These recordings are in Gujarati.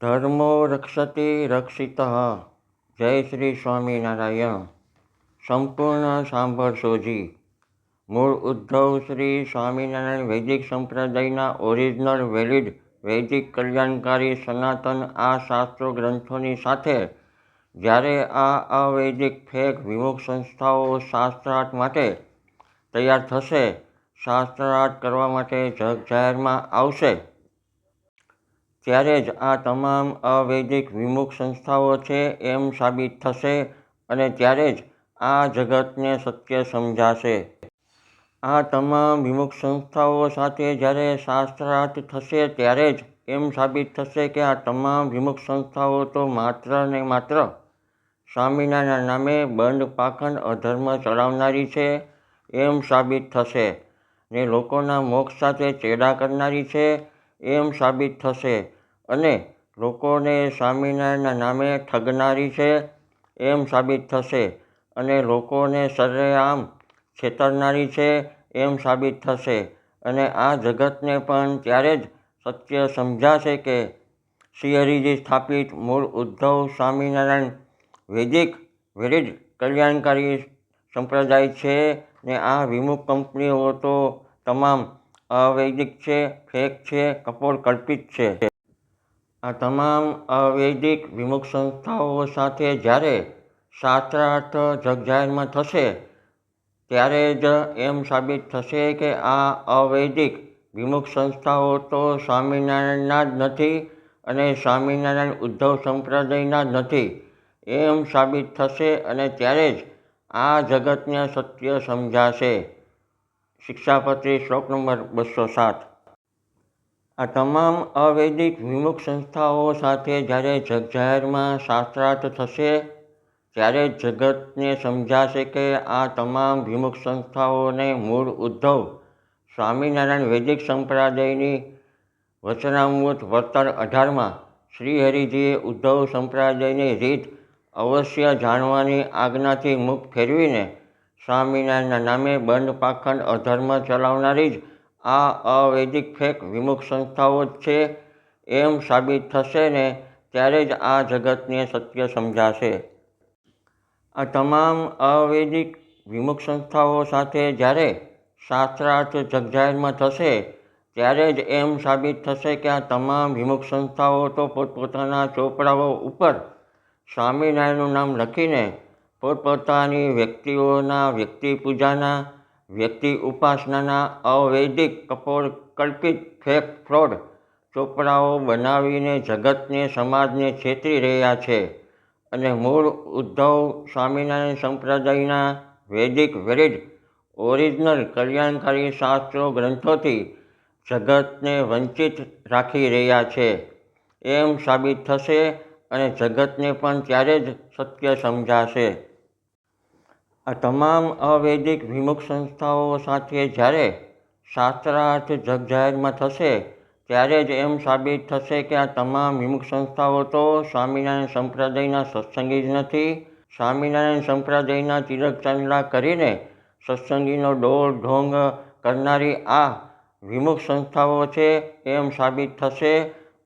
ધર્મો રક્ષતે રક્ષિતઃ। જય શ્રી સ્વામિનારાયણ। સંપૂર્ણ સાંભળશોજી મૂળ ઉદ્ધવ શ્રી સ્વામિનારાયણ વૈદિક સંપ્રદાયના ઓરિજિનલ વેલિડ વૈદિક કલ્યાણકારી સનાતન આ શાસ્ત્રો ગ્રંથોની સાથે જ્યારે આ અવૈદિક ફેક વિમુખ સંસ્થાઓ શાસ્ત્રાર્થ માટે તૈયાર થશે શાસ્ત્રાર્થ કરવા માટે જગ જાહેરમાં આવશે ત્યારે જ આ તમામ અવૈદિક વિમુખ સંસ્થાઓ છે એમ સાબિત થશે અને ત્યારે જ આ જગતને સત્ય સમજાશે. આ તમામ વિમુખ સંસ્થાઓ સાથે જ્યારે શાસ્ત્રાર્થ થશે ત્યારે જ એમ સાબિત થશે કે આ તમામ વિમુખ સંસ્થાઓ તો માત્ર ને માત્ર સ્વામિનારાયણના નામે બંધ પાખંડ અધર્મ ચલાવનારી છે એમ સાબિત થશે ને લોકોના મોક્ષ સાથે ચેડા કરનારી છે એમ સાબિત થશે. અને લોકોને સ્વામિનારાયણના નામે ઠગનારી છે એમ સાબિત થશે. અને લોકોને સરેઆમ છેતરનારી છે એમ સાબિત થશે. અને આ જગતને પણ ત્યારે જ સત્ય સમજાશે કે શ્રીહરિજી સ્થાપિત મૂળ ઉદ્ધવ સ્વામિનારાયણ વૈદિક વેરિડ કલ્યાણકારી સંપ્રદાય છે ને આ વિમુખ કંપનીઓ તો તમામ અવૈદિક છે, ફેક છે કપોળકલ્પિત છે. આ તમામ અવૈદિક વિમુખ સંસ્થાઓ સાથે જ્યારે શાસ્ત્રાર્થ જગજાહેરમાં થશે, ત્યારે જ એમ સાબિત થશે કે આ અવૈદિક વિમુખ સંસ્થાઓ તો સ્વામિનારાયણના જ નથી અને સ્વામિનારાયણ ઉદ્ધવ સંપ્રદાયના જ નથી. એમ સાબિત થશે અને ત્યારે જ આ જગતને સત્ય સમજાશે. શિક્ષાપત્રી શ્લોક નંબર બસો સાત. આ તમામ અવૈદિક વિમુખ સંસ્થાઓ સાથે જ્યારે જગજાહેરમાં શાસ્ત્રાર્થ થશે, ત્યારે જગતને સમજાશે કે આ તમામ વિમુખ સંસ્થાઓને મૂળ ઉદ્ધવ સ્વામિનારાયણ વૈદિક સંપ્રદાયની વચનામૃત વર્તન અઢારમાં શ્રીહરિજીએ ઉદ્ધવ સંપ્રદાયની રીત અવશ્ય જાણવાની આજ્ઞાથી મુખ ફેરવીને સ્વામિનારાયણના નામે બંધ પાખંડ અધર્મ ચલાવનારી જ આ અવૈદિક ફેક વિમુખ સંસ્થાઓ જ છે. એમ સાબિત થશે ને ત્યારે જ આ જગતને સત્ય સમજાશે. આ તમામ અવૈદિક વિમુખ સંસ્થાઓ સાથે જ્યારે શાસ્ત્રાર્થ જગજાહેરમાં થશે, ત્યારે જ એમ સાબિત થશે કે આ તમામ વિમુખ સંસ્થાઓ તો પોતપોતાના ચોપડાઓ ઉપર સ્વામિનારાયણનું નામ લખીને પોતપોતાની વ્યક્તિઓના વ્યક્તિ પૂજાના વ્યક્તિ ઉપાસનાના અવૈદિક કપોળ કલ્પિત ફેક ફ્રોડ ચોપડાઓ બનાવીને જગતને, સમાજને છેતરી રહ્યા છે અને મૂળ ઉદ્ધવ સ્વામિનારાયણ સંપ્રદાયના વૈદિક વેરિડ ઓરિજિનલ કલ્યાણકારી શાસ્ત્રો ગ્રંથોથી જગતને વંચિત રાખી રહ્યા છે. એમ સાબિત થશે અને જગતને પણ ત્યારે જ સત્ય સમજાશે. આ તમામ અવૈદિક વિમુખ સંસ્થાઓ સાથે જ્યારે શાસ્ત્રાર્થ જગજાહેરમાં થશે, ત્યારે જ એમ સાબિત થશે કે આ તમામ વિમુખ સંસ્થાઓ તો સ્વામિનારાયણ સંપ્રદાયના સત્સંગી જ નથી. સ્વામિનારાયણ સંપ્રદાયના તિલક ચાંદલા કરીને સત્સંગીનો ડોળ ઢોંગ કરનારી આ વિમુખ સંસ્થાઓ છે એમ સાબિત થશે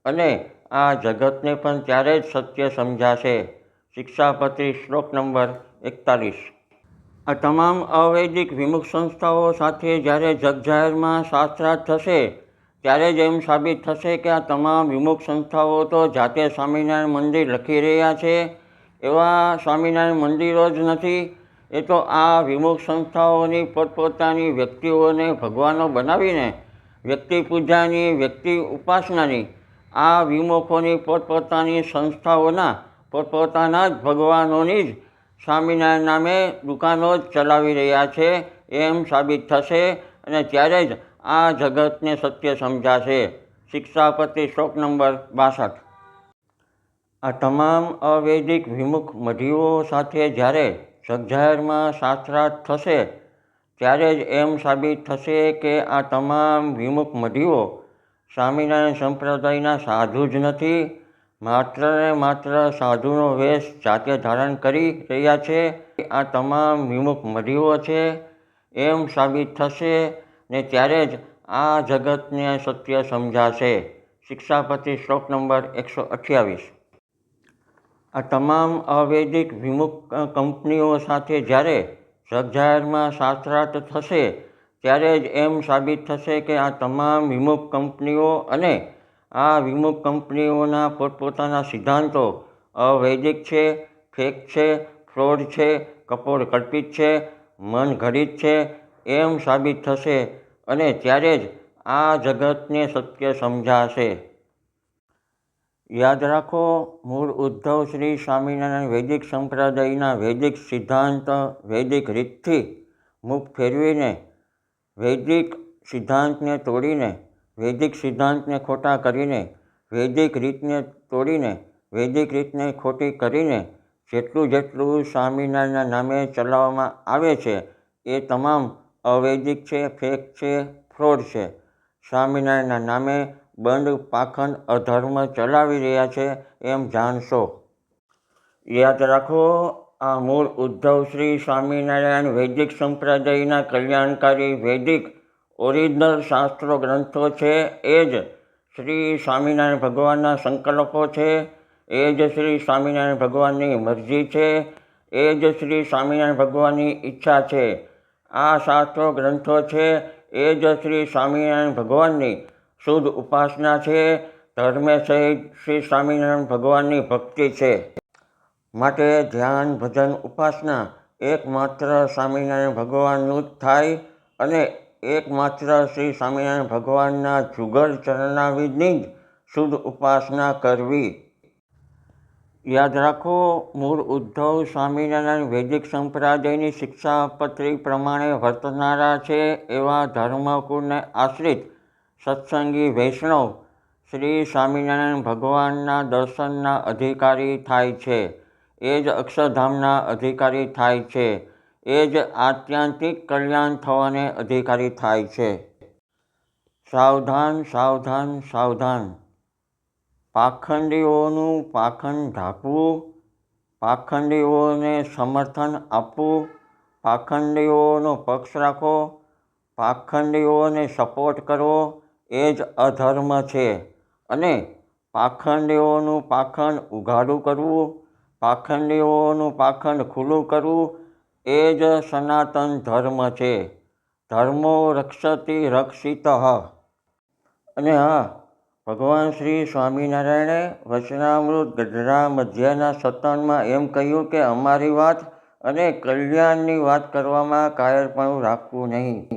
અને આ જગતને પણ ત્યારે જ સત્ય સમજાશે. શિક્ષાપત્રી શ્લોક નંબર એકતાલીસ. આ તમામ અવૈદિક વિમુખ સંસ્થાઓ સાથે જ્યારે જગજાહેરમાં શાસ્ત્રાર્થ થશે, ત્યારે જ એમ સાબિત થશે કે આ તમામ વિમુખ સંસ્થાઓ તો જાતે સ્વામિનારાયણ મંદિર લખી રહ્યા છે, એવા સ્વામિનારાયણ મંદિરો જ નથી, એ તો આ વિમુખ સંસ્થાઓની પોતપોતાની વ્યક્તિઓને ભગવાનો બનાવીને, વ્યક્તિ પૂજાની, વ્યક્તિ ઉપાસનાની, આ વિમુખોની પોતપોતાની સંસ્થાઓના, પોતપોતાના જ ભગવાનોની જ સ્વામિનારાયણ નામે દુકાનો ચલાવી રહ્યા છે, એમ સાબિત થશે અને ત્યારે જ આ જગતને સત્ય સમજાશે. શિક્ષાપતિ શ્લોક નંબર બાસઠ. આ તમામ અવૈદિક વિમુખ મઢીઓ સાથે જ્યારે જગજાહેરમાં શાસ્ત્રાર્થ થશે, ત્યારે જ એમ સાબિત થશે કે આ તમામ વિમુખ મઢીઓ સ્વામિનારાયણ સંપ્રદાયના સાધુ જ નથી માત્ર ને માત્ર સાધુનો વેશ જાતે ધારણ કરી રહ્યા છે. આ તમામ વિમુખ મઢીઓ છે. એમ સાબિત થશે ને ત્યારે જ આ જગતને સત્ય સમજાશે. શિક્ષાપતિ શ્લોક નંબર એકસો અઠ્યાવીસ. આ તમામ અવૈદિક વિમુખ કંપનીઓ સાથે જ્યારે જગજાહેરમાં શાસ્ત્રાર્થ થશે, ત્યારે જ એમ સાબિત થશે કે આ તમામ વિમુખ કંપનીઓ અને આ વિમુખ કંપનીઓના પોતપોતાના સિદ્ધાંતો. અવૈદિક છે, ફેક છે, ફ્રોડ છે, કપોળ કલ્પિત છે, મન ઘડિત છે, એમ સાબિત થશે અને ત્યારે જ આ જગતને સત્ય સમજાશે. યાદ રાખો, મૂળ ઉદ્ધવ શ્રી સ્વામિનારાયણ વૈદિક સંપ્રદાયના વૈદિક સિદ્ધાંત, વૈદિક રીતથી મુખ ફેરવીને વૈદિક સિદ્ધાંતને તોડીને વૈદિક સિદ્ધાંતને ખોટા કરીને, વૈદિક રીતને તોડીને, વૈદિક રીતને ખોટી કરીને જેટલું જેટલું સ્વામિનારાયણના નામે ચલાવવામાં આવે છે, એ તમામ અવૈદિક છે, ફેક છે, ફ્રોડ છે. સ્વામિનારાયણના નામે બંધ પાખંડ અધર્મ ચલાવી રહ્યા છે એમ જાણશો. યાદ રાખો, આ મૂળ ઉદ્ધવ શ્રી સ્વામિનારાયણ વૈદિક સંપ્રદાયના કલ્યાણકારી વૈદિક ઓરિજિનલ શાસ્ત્રો ગ્રંથો છે, એ જ શ્રી સ્વામિનારાયણ ભગવાનના સંકલ્પો છે, એ જ શ્રી સ્વામિનારાયણ ભગવાનની મરજી છે, એ જ શ્રી સ્વામિનારાયણ ભગવાનની ઈચ્છા છે. આ શાસ્ત્રો ગ્રંથો છે, એ જ શ્રી સ્વામિનારાયણ ભગવાનની શુદ્ધ ઉપાસના છે, ધર્મે સહિત શ્રી સ્વામિનારાયણ ભગવાનની ભક્તિ છે. માટે ધ્યાન, ભજન, ઉપાસના એકમાત્ર સ્વામિનારાયણ ભગવાનનું જ થાય અને એકમાત્ર શ્રી સ્વામિનારાયણ ભગવાનના જુગલ ચરણાવિદની જ શુદ્ધ ઉપાસના કરવી. યાદ રાખો, મૂળ ઉદ્ધવ સ્વામિનારાયણ વૈદિક સંપ્રદાયની શિક્ષાપત્રી પ્રમાણે વર્તનારા છે એવા ધર્મકુળને આશ્રિત સત્સંગી વૈષ્ણવ શ્રી સ્વામિનારાયણ ભગવાનના દર્શનના અધિકારી થાય છે. એ જ અક્ષરધામના અધિકારી થાય છે. એ જ આત્યંતિક કલ્યાણ થવાને અધિકારી થાય છે. સાવધાન સાવધાન સાવધાન. પાખંડીઓનું પાખંડ ઢાંકવું, પાખંડીઓને સમર્થન આપવું, પાખંડીઓનો પક્ષ રાખો, પાખંડીઓને સપોર્ટ કરવો એ જ અધર્મ છે. અને પાખંડીઓનું પાખંડ ઉઘાડું કરવું, પાખંડીઓનું પાખંડ ખુલ્લું કરવું એ જ સનાતન ધર્મ છે. ધર્મો રક્ષતી રક્ષિત. અને હા, ભગવાન શ્રી સ્વામિનારાયણે વચનામૃત ગઢડા મધ્યના સતનમાં એમ કહ્યું કે અમારી વાત અને કલ્યાણની વાત કરવામાં કાયરપણું રાખવું નહીં.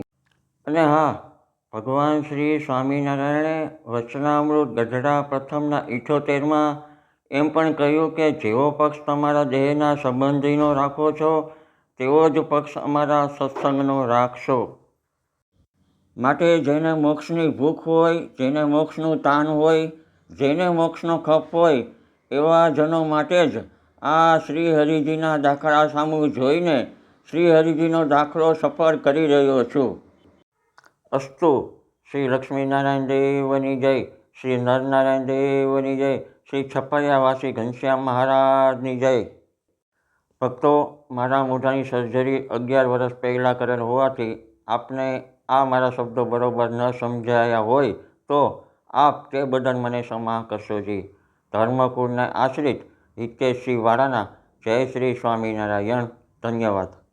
અને હા, ભગવાન શ્રી સ્વામિનારાયણે વચનામૃત ગઢડા પ્રથમના ઇઠોતેરમાં એમ પણ કહ્યું કે જેવો પક્ષ તમારા દેહના સંબંધીનો રાખો છો તેવો જ પક્ષ અમારા સત્સંગનો રાખશો માટે જેને મોક્ષની ભૂખ હોય, જેને મોક્ષનું તાન હોય, જેને મોક્ષનો ખપ હોય, એવા જનો માટે જ આ શ્રી હરિજીના દાખલા સામું જોઈને શ્રી હરિજીનો દાખલો સફળ કરી રહ્યો છું. અસ્તુ, શ્રી લક્ષ્મીનારાયણ દેવની જય, શ્રી નરનારાયણ દેવની જય, શ્રી છપરિયાવાસી ઘનશ્યામ મહારાજની જય. ભક્તો, મારા મોઢાની સર્જરી અગિયાર વર્ષ પહેલાં કરેલ હોવાથી આપને આ મારા શબ્દો બરોબર ન સમજાયા હોય તો આપ તે બદલ મને ક્ષમા કરશોજી ધર્મકુળને આશ્રિત હિતેશસિંહ વાળાના જય શ્રી સ્વામિનારાયણ. ધન્યવાદ.